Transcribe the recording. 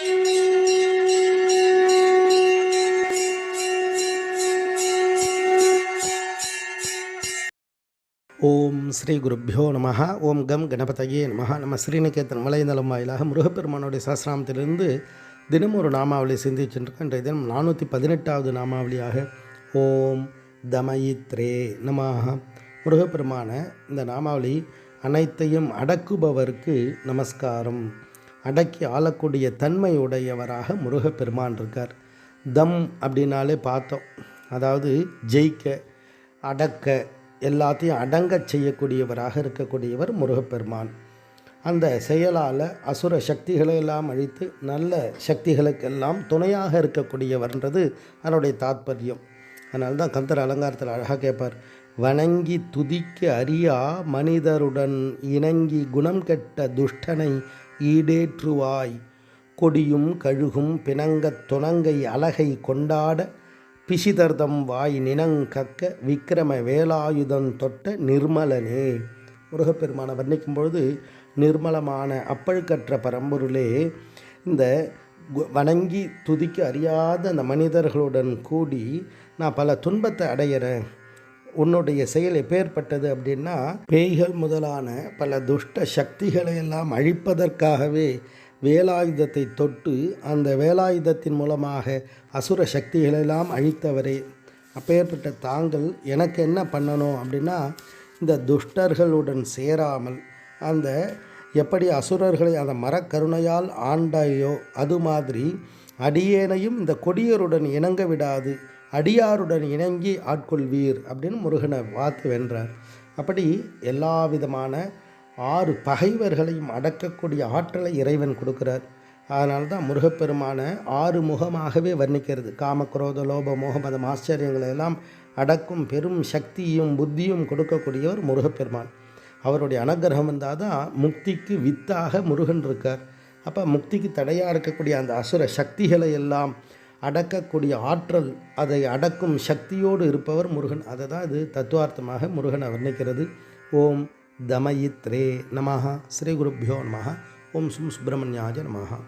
ஓம் ஸ்ரீ குருப்பியோ நம ஓம் கம் கணபதையே நம நம்ம ஸ்ரீநிகேத்தன் மலைநலம் வாயிலாக முருகப்பெருமானுடைய சஹஸ்ராமத்திலிருந்து தினம் ஒரு நாமாவளி சிந்திச்சுருக்கோம் இன்றைய தினம் நானூற்றி பதினெட்டாவது நாமாவளியாக ஓம் தமயித்ரே நமாக முருகப்பெருமான இந்த நாமாவளி அனைத்தையும் அடக்குபவருக்கு நமஸ்காரம். அடக்கி ஆளக்கூடிய தன்மையுடையவராக முருகப்பெருமான் இருக்கார். தம் அப்படின்னாலே பார்த்தோம். அதாவது ஜெயிக்க அடக்க எல்லாத்தையும் அடங்கச் செய்யக்கூடியவராக இருக்கக்கூடியவர் முருகப்பெருமான். அந்த செயலால் அசுர சக்திகளை எல்லாம் அழித்து நல்ல சக்திகளுக்கெல்லாம் துணையாக இருக்கக்கூடியவர்ன்றது அதனுடைய தாத்பரியம். அதனால தான் கந்தர் அலங்காரத்தில் அழகாக கேட்பார் வணங்கி துதிக்க அறியா மனிதருடன் இணங்கி குணம் கெட்ட துஷ்டனை ஈடேற்றுவாய். கொடியும் கழுகும் பிணங்கத் துணங்கை அழகை கொண்டாட பிசிதர்தம் வாய் நினங்கக்க விக்கிரம வேலாயுதம் தொட்ட நிர்மலனே. முருகப்பெருமானை வர்ணிக்கும் பொழுது நிர்மலமான அப்பழுக்கற்ற பரம்பொருளே இந்த வணங்கி துதிக்க அறியாத அந்த மனிதர்களுடன் கூடி நான் பல துன்பத்தை அடையிறேன். உன்னுடைய செயல் எப்பேற்பட்டது அப்படின்னா பேய்கள் முதலான பல துஷ்ட சக்திகளை எல்லாம் அழிப்பதற்காகவே வேலாயுதத்தை தொட்டு அந்த வேலாயுதத்தின் மூலமாக அசுர சக்திகளெல்லாம் அழித்தவரே. அப்பேற்பட்ட தாங்கள் எனக்கு என்ன பண்ணணும் அப்படின்னா இந்த துஷ்டர்களுடன் சேராமல் அந்த எப்படி அசுரர்களை அந்த மரக்கருணையால் ஆண்டாயோ அது மாதிரி அடியேனையும் இந்த கொடியருடன் இணங்க விடாது. அடியாருடன் இணங்கி ஆட்கொள்வீர் அப்படின்னு முருகனை வாத்து வென்றார். அப்படி எல்லா விதமான ஆறு பகைவர்களையும் அடக்கக்கூடிய ஆற்றலை இறைவன் கொடுக்கிறார். அதனால தான் முருகப்பெருமான ஆறு முகமாகவே வர்ணிக்கிறது. காமக்ரோத லோப மோகமதம் ஆச்சரியங்களை எல்லாம் அடக்கும் பெரும் சக்தியும் புத்தியும் கொடுக்கக்கூடியவர் முருகப்பெருமான். அவருடைய அனுகிரகம் இருந்தால் தான் முக்திக்கு வித்தாக முருகன் இருக்கார். அப்போ முக்திக்கு தடையாக இருக்கக்கூடிய அந்த அசுர சக்திகளை எல்லாம் அடக்கக்கூடிய ஆற்றல் அதை அடக்கும் சக்தியோடு இருப்பவர் முருகன். அதை தான் இது தத்துவார்த்தமாக முருகனை வர்ணிக்கிறது ஓம் தமயித்ரே நமஹா. ஸ்ரீ குருப்பியோ நமஹா. ஓம் சும் சுப்பிரமணியாஜ நமஹா.